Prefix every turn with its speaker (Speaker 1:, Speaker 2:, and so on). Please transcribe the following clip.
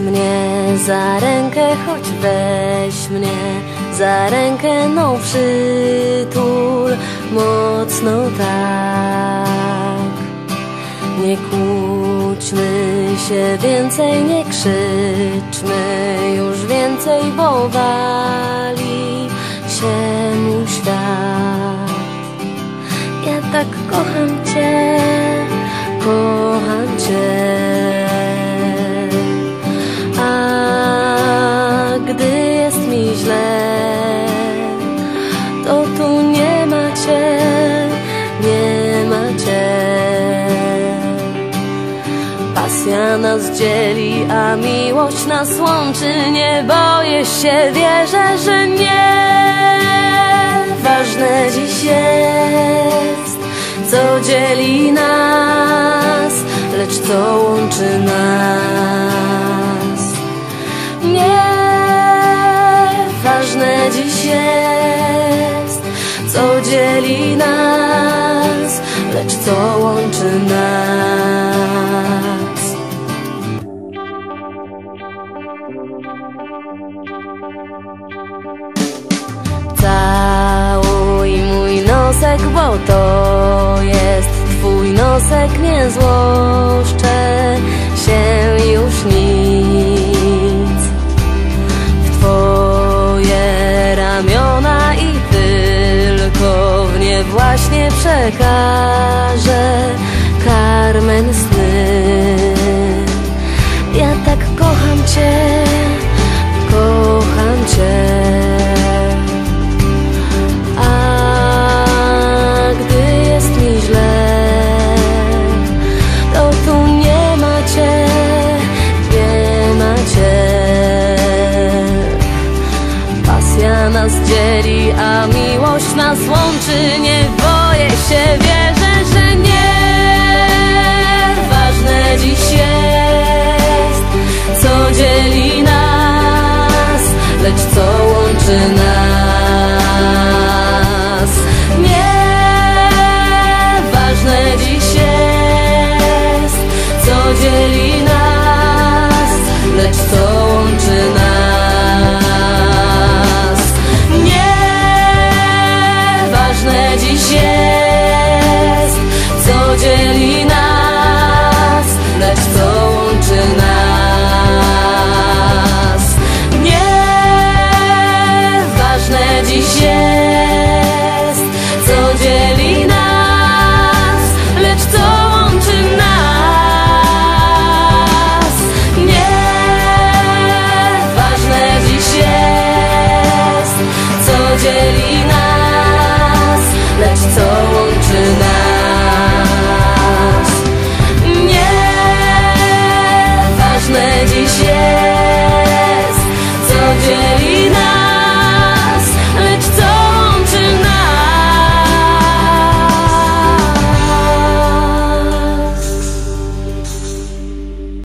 Speaker 1: mnie za rękę, choć weź mnie za rękę, no przytul mocno tak. Nie kłóćmy się więcej, nie krzyczmy już więcej, bo wali się mój świat. Pasja nas dzieli, a miłość nas łączy. Nie boję się, wierzę, że nie. Ważne dziś jest, co dzieli nas, lecz co łączy nas. Nie, ważne dziś jest, co dzieli nas, lecz co łączy nas. Całuj mój nosek, bo to jest twój nosek, nie złoszczę się już nic. W twoje ramiona i tylko w nie właśnie przekażę Carmen sny. Ja tak kocham cię, nas dzieli, a miłość nas łączy. Nie boję się, wierzę, że nie. Ważne dziś jest, co dzieli nas, lecz co łączy nas.